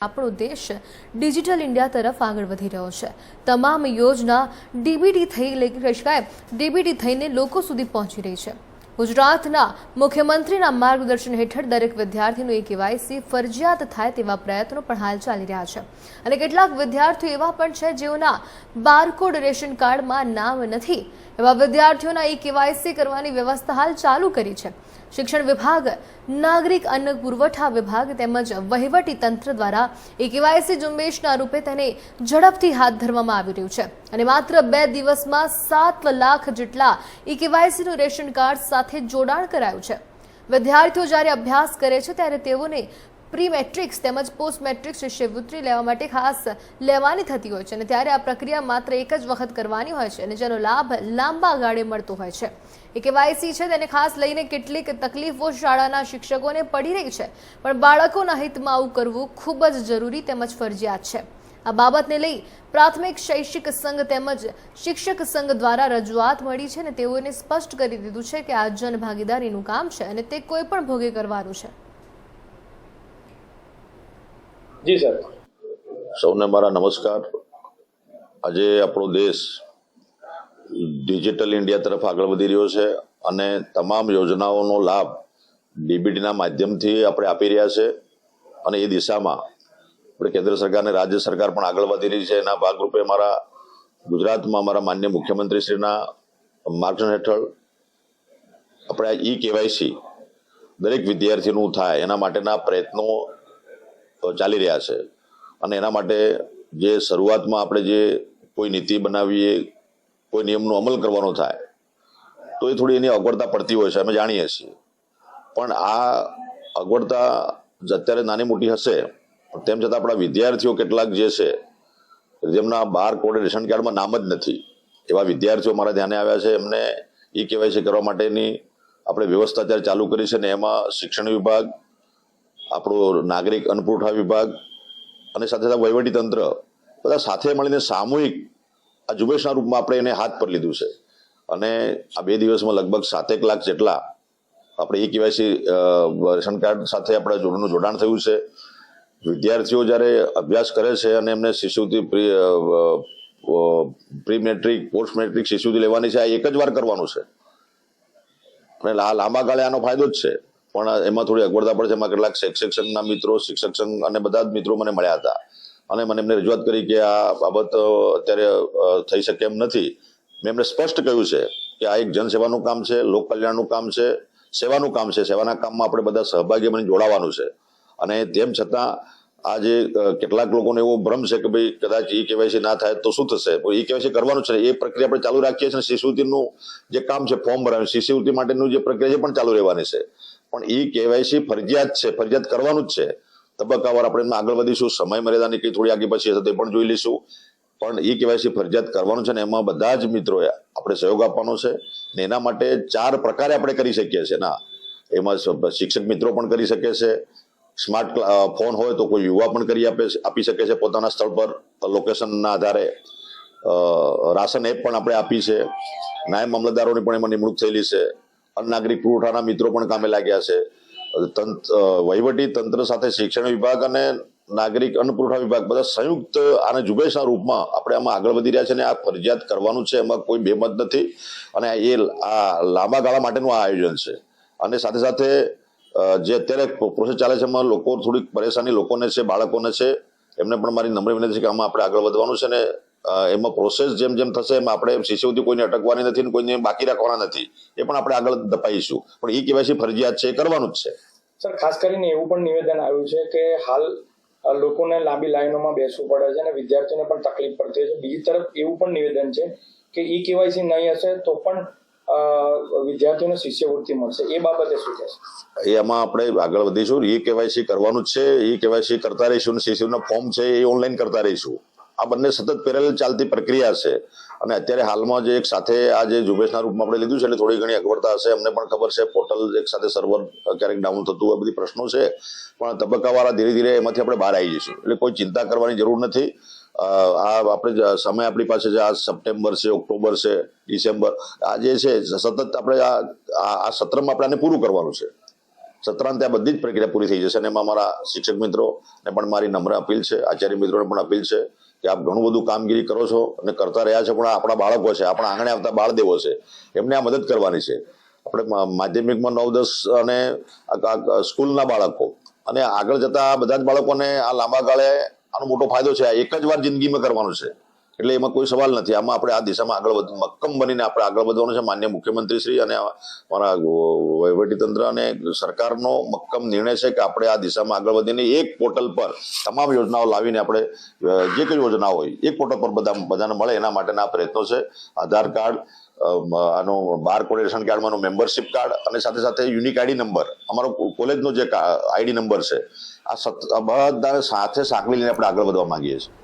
આપણો દેશ digital India તરફ આગળ વધી રહ્યો છે. તમામ યોજના ડીબીટી થઈ શકાય ડીબીટી થઈને લોકો સુધી પહોંચી રહી છે. ગુજરાતના મુખ્યમંત્રીના માર્ગદર્શન હેઠળ દરેક વિદ્યાર્થીનું એ કેવાયસી ફરજિયાત થાય તેવા પ્રયત્નો પણ હાલ ચાલી રહ્યા છે. અને કેટલાક વિદ્યાર્થીઓ એવા પણ છે જેઓના બારકોડ રેશન કાર્ડમાં નામ નથી. એવા વિદ્યાર્થીઓના એ કેવાયસી કરવાની વ્યવસ્થા હાલ ચાલુ કરી છે. શિક્ષણ વિભાગ, નાગરિક અન્ન પુરવઠા વિભાગ તેમજ વહીવટી તંત્ર દ્વારા એ કેવાયસી ઝુંબેશના રૂપે તેને ઝડપથી હાથ ધરવામાં આવી રહ્યું છે. અને માત્ર બે દિવસમાં સાત લાખ જેટલા એ કેવાયસીનું રેશન કાર્ડ સાથે જોડાણ કરાયું છે. વિદ્યાર્થીઓ જ્યારે અભ્યાસ કરે છે, ત્યારે તેઓને પ્રી મેટ્રિક્સ તેમજ પોસ્ટ મેટ્રિક્સ શિષ્યવૃત્તિ લેવા માટે ખાસ લેવાની થતી હોય છે અને ત્યારે આ પ્રક્રિયા માત્ર એક જ વખત કરવાની હોય છે અને જેનો લાભ લાંબા ગાળે મળતો હોય છે. એ કેવાયસી છે તેને ખાસ લઈને કેટલીક તકલીફો શાળાના શિક્ષકોને પડી રહી છે. પણ બાળકોના હિતમાં આવું કરવું ખૂબ જ જરૂરી તેમજ ફરજિયાત છે. આ બાબતને લઈ પ્રાથમિક શૈક્ષિક સંઘ તેમજ શિક્ષક સંઘ દ્વારા રજૂઆત મળી છે અને તેઓને સ્પષ્ટ કરી દીધું છે કે આ જનભાગીદારીનું કામ છે અને તે કોઈ પણ ભોગે કરવાનું છે. જી સર સૌને મારા નમસ્કાર. આજે આપણો દેશ ડિજિટલ ઇન્ડિયા તરફ આગળ વધી રહ્યો છે અને તમામ યોજનાઓનો લાભ ડીબીટીના માધ્યમથી આપણે આપી રહ્યા છે અને એ દિશામાં આપણે કેન્દ્ર સરકાર અને રાજ્ય સરકાર પણ આગળ વધી રહી છે. એના ભાગરૂપે મારા ગુજરાતમાં મારા માન્ય મુખ્યમંત્રીશ્રીના માર્ગદર્શન હેઠળ આપણે આ ઈ કેવાયસી દરેક વિદ્યાર્થીનું થાય એના માટેના પ્રયત્નો ચાલી રહ્યા છે. અને એના માટે જે શરૂઆતમાં આપણે જે કોઈ નીતિ બનાવીએ, કોઈ નિયમનો અમલ કરવાનો થાય, તો એ થોડી એની અગવડતા પડતી હોય છે, અમે જાણીએ છીએ. પણ આ અગવડતા જ અત્યારે નાની મોટી હશે તેમ છતાં આપણા વિદ્યાર્થીઓ કેટલાક જે છે, જેમના બાર કોડ રેશન કાર્ડમાં નામ જ નથી, એવા વિદ્યાર્થીઓ મારા ધ્યાને આવ્યા છે. એમને ઈ કેવાયસી કરવા માટેની આપણે વ્યવસ્થા અત્યારે ચાલુ કરી છે ને એમાં શિક્ષણ વિભાગ આપણો નાગરિક અન્ન વિભાગ અને સાથે સાથે વહીવટી તંત્ર બધા સાથે મળીને સામૂહિક આ ઝુંબેશના રૂપમાં આપણે એને હાથ પર લીધું છે. અને આ બે દિવસમાં લગભગ સાતેક લાખ જેટલા આપણે એ કેવાયસી રેશન કાર્ડ સાથે આપણે જોડનું જોડાણ થયું છે. વિદ્યાર્થીઓ જ્યારે અભ્યાસ કરે છે અને એમને શિશુવૃત્તિ પ્રી મેટ્રિક, પોસ્ટ મેટ્રિક શિષ્યુતિ લેવાની છે, આ એક જ વાર કરવાનું છે. અને લાંબા ગાળે આનો ફાયદો જ છે. પણ એમાં થોડી અગવડતા પડે છે. એમાં કેટલાક શિક્ષક સંઘના મિત્રો શિક્ષક સંઘ અને બધા જ મિત્રો મને મળ્યા હતા. અને મને એમને રજૂઆત કરી કે આ બાબત અત્યારે થઈ શકે એમ નથી. મેં એમને સ્પષ્ટ કહ્યું છે કે આ એક જનસેવાનું કામ છે, લોક કલ્યાણનું કામ છે, સેવાનું કામ છે. સેવાના કામમાં આપણે બધા સહભાગી બની જોડાવાનું છે. અને તેમ છતાં, આજે કેટલાક લોકોને એવો ભ્રમ છે કે ભાઈ કદાચ ઈ કેવાયસી ના થાય તો શું થશે? ઈ કેવાયસી કરવાનું છે એ પ્રક્રિયા આપણે ચાલુ રાખીએ છીએ શિષ્યવૃત્તિનું જે કામ છે, ફોર્મ ભરાવાનું શિષ્યવૃત્તિ માટેનું જે પ્રક્રિયા છે પણ ચાલુ રહેવાની છે. પણ એ કેવાયસી ફરજિયાત છે, ફરજિયાત કરવાનું જ છે. તબક્કાવાર આપણે એમાં આગળ વધીશું સમય મર્યાદાની કઈ થોડી આગળ પછી હશે તે પણ જોઈ લઈશું. પણ ઈ કેવાયસી ફરજિયાત કરવાનું છે ને એમાં બધા જ મિત્રોએ આપણે સહયોગ આપવાનો છે ને એના માટે ચાર પ્રકારે આપણે કરી શકીએ છીએ. ના, એમાં શિક્ષક મિત્રો પણ કરી શકે છે, સ્માર્ટ ફોન હોય તો કોઈ યુવા પણ કરી આપે આપી શકે છે પોતાના સ્થળ પર. લોકેશનના આધારે રાશન એપ પણ આપણે આપી છે. નાયબ મામલતદારોની પણ એમાં નિમણૂક થયેલી છે. નાગરિક પુરવઠાના મિત્રો પણ કામે લાગ્યા છે. વહીવટી તંત્ર સાથે શિક્ષણ વિભાગ અને નાગરિક અન્ન પુરવઠા વિભાગ બધા સંયુક્ત આને ઝુંબેશના રૂપમાં આપણે આમાં આગળ વધી રહ્યા છે અને આ ફરજિયાત કરવાનું છે, એમાં કોઈ બેમત નથી અને એ આ લાંબા ગાળા માટેનું આ આયોજન છે. અને સાથે સાથે જે અત્યારે પ્રોસેસ ચાલે છે એમાં લોકો થોડીક પરેશાની લોકોને છે, બાળકોને છે, એમને પણ મારી નમ્ર વિનંતી છે કે આમાં આપણે આગળ વધવાનું છે ને એમાં પ્રોસેસ જેમ જેમ થશે એમ આપણે શિષ્યવૃત્તિ કોઈને અટકવાની નથી ને કોઈને બાકી રાખવાના નથી. એ પણ આપણે આગળ દપાઈશું પણ એ કેવાયસી ફરજિયાત છે એ કરવાનું જ છે. સર ખાસ કરીને એવું પણ નિવેદન આવ્યું છે કે હાલ લોકોને લાંબી લાઈનોમાં બેસવું પડે છે અને વિદ્યાર્થીઓને પણ તકલીફ પડતી હોય છે. બીજી તરફ એવું પણ નિવેદન છે કે ઈ કેવાયસી નહીં હશે તો પણ વિદ્યાર્થીઓને શિષ્યવૃત્તિ મળશે. એ બાબતે શું કહેશે? એમાં આપણે આગળ વધીશું. ઈ કેવાયસી કરવાનું જ છે. ઈ કેવાયસી કરતા રહીશું અને શિષ્યના ફોર્મ છે એ ઓનલાઈન કરતા રહીશું. આ બંને સતત પેરેલ ચાલતી પ્રક્રિયા છે. અને અત્યારે હાલમાં જે એક સાથે આ જે ઝુંબેશના રૂપમાં આપણે લીધું છે, એટલે થોડી ઘણી અગવડતા હશે. અમને પણ ખબર છે, પોર્ટલ એક સાથે સર્વર ક્યારેક ડાઉન થતું આ બધી પ્રશ્નો છે. પણ તબક્કાવાળા ધીરે ધીરે એમાંથી આપણે બહાર આવી જઈશું. એટલે કોઈ ચિંતા કરવાની જરૂર નથી. આ આપણે સમય આપણી પાસે છે. આ સપ્ટેમ્બર છે, ઓક્ટોબર છે, ડિસેમ્બર. આ જે છે, સતત આપણે આ આ સત્રમાં આપણે આને પૂરું કરવાનું છે. સત્રાંતે આ બધી જ પ્રક્રિયા પૂરી થઈ જશે. અને એમાં મારા શિક્ષક મિત્રો ને પણ મારી નમ્ર અપીલ છે. આચાર્ય મિત્રોને પણ અપીલ છે. કે આપ ઘણું બધું કામગીરી કરો છો અને કરતા રહ્યા છો, પણ આપણા બાળકો છે, આપણા આંગણે આવતા બાળ દેવો છે, એમને આ મદદ કરવાની છે. આપણે માધ્યમિકમાં નવ, દસ અને સ્કૂલના બાળકો અને આગળ જતા બધા જ બાળકોને આ લાંબા ગાળે આનો મોટો ફાયદો છે, આ એક જ વાર જિંદગીમાં કરવાનું છે. એટલે એમાં કોઈ સવાલ નથી. આમાં આપણે આ દિશામાં આગળ વધ, મક્કમ બનીને આપણે આગળ વધવાનું છે. માન્ય મુખ્યમંત્રી શ્રી અને અમારા વહીવટીતંત્ર અને સરકારનો મક્કમ નિર્ણય છે કે આપણે આ દિશામાં આગળ વધીને એક પોર્ટલ પર તમામ યોજનાઓ લાવીને આપણે જે કઈ યોજના હોય, એક પોર્ટલ પર બધા, બધાને મળે એના માટેના પ્રયત્નો છે. આધાર કાર્ડ આનો બાર કોડ, રેશન કાર્ડમાંનો મેમ્બરશિપ કાર્ડ અને સાથે સાથે યુનિક આઈડી નંબર. અમારો કોલેજનો જે આઈડી નંબર છે, આ બધા સાથે સાંકળી લઈને આપણે આગળ વધવા માંગીએ છીએ.